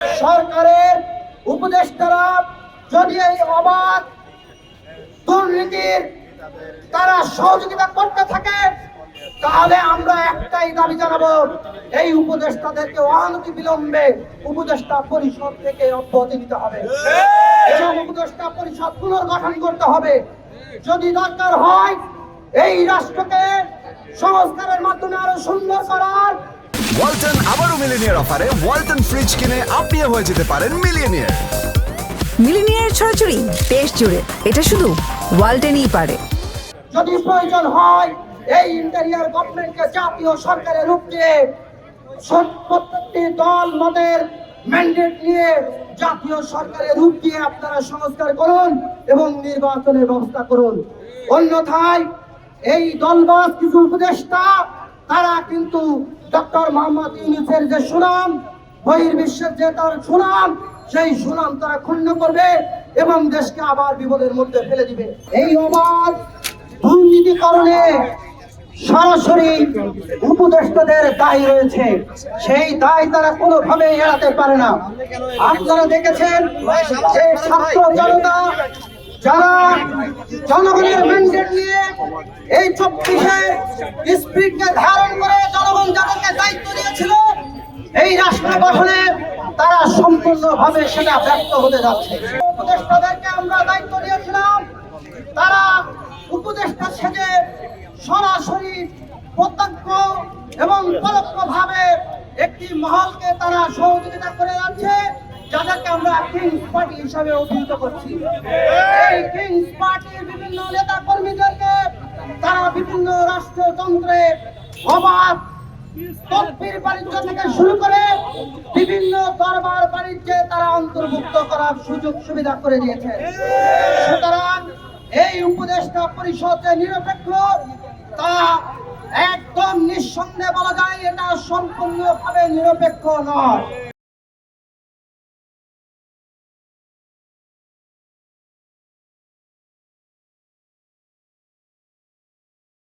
সরকারের উপদেষ্টারা যদি এই অবাধ দুর্নীতির তারা সহযোগিতা করতে থাকে, তাহলে আমরা একটাই দাবি জানাব, এই উপদেষ্টাদেরকে অনতি বিলম্বে উপদেষ্টা পরিষদ থেকে অব্যাহতি দিতে হবে। এবং উপদেষ্টা পরিষদ পুনর্গঠন করতে হবে। যদি দরকার হয়, এই রাষ্ট্রকে সংস্কারের মাধ্যমে আরও সুন্দর করার মিলিনিয়ার অফারে ওয়ালটন ফ্রিজ কিনে আপনিও হয়ে যেতে পারেন মিলিয়নিয়ার মিলিনিয়ার ছড়াছড়ি দেশ জুড়ে। এটা শুধু ওয়ালটেনই পারে। যদি প্রয়োজন হয় এই ইন্টেরিয়ার গভর্নমেন্টকে জাতীয় সরকারের রূপ দিয়ে সব- প্রত্যেকটি দল মতের ম্যান্ডেট নিয়ে জাতীয় সরকারের রূপ দিয়ে আপনারা সংস্কার করুন এবং নির্বাচনের ব্যবস্থা করুন। অন্যথায় এই দলবাস কিছু উপদেষ্টা তারা কিন্তু ডক্টর মোহাম্মদ ইউনুসের যে সুনাম, বহির্বিশ্বের যে তার সুনাম, সেই সুনাম তারা ক্ষুণ্ণ করবে এবং দেশকে আবার বিপদের মধ্যে ফেলে দিবে। এই অবাধ দুর্নীতিকরণে সরাসরি উপদেষ্টাদের দায় রয়েছে। সেই দায় তারা কোনোভাবে এড়াতে পারে না। আপনারা দেখেছেন যারা নিয়ে এই চব্বিশে স্পিডকে ধারণ করে জনগণ যাদেরকে দায়িত্ব দিয়েছিল, এই রাষ্ট্র গঠনে তারা সম্পূর্ণভাবে সেটা ব্যর্থ হতে যাচ্ছে। উপদেষ্টাদেরকে আমরা দায়িত্ব দিয়েছিলাম, তারা উপদেষ্টা সেজে সরাসরি প্রত্যক্ষ এবং পরোক্ষভাবে একটি মহলকে তারা সহযোগিতা করে যাচ্ছে, যাদেরকে আমরা কিংস পার্টি হিসাবে অভিহিত করছি। এই কিংস পার্টির বিভিন্ন নেতা বিভিন্ন অবাধ তদবির বাণিজ্য থেকে শুরু করে বিভিন্ন দরবার বাণিজ্যে তারা অন্তর্ভুক্ত করার সুযোগ সুবিধা করে দিয়েছে। সুতরাং এই উপদেষ্টা পরিষদ নিরপেক্ষ তা একদম নিঃসন্দেহে বলা যায়, এটা সম্পূর্ণভাবে নিরপেক্ষ নয়।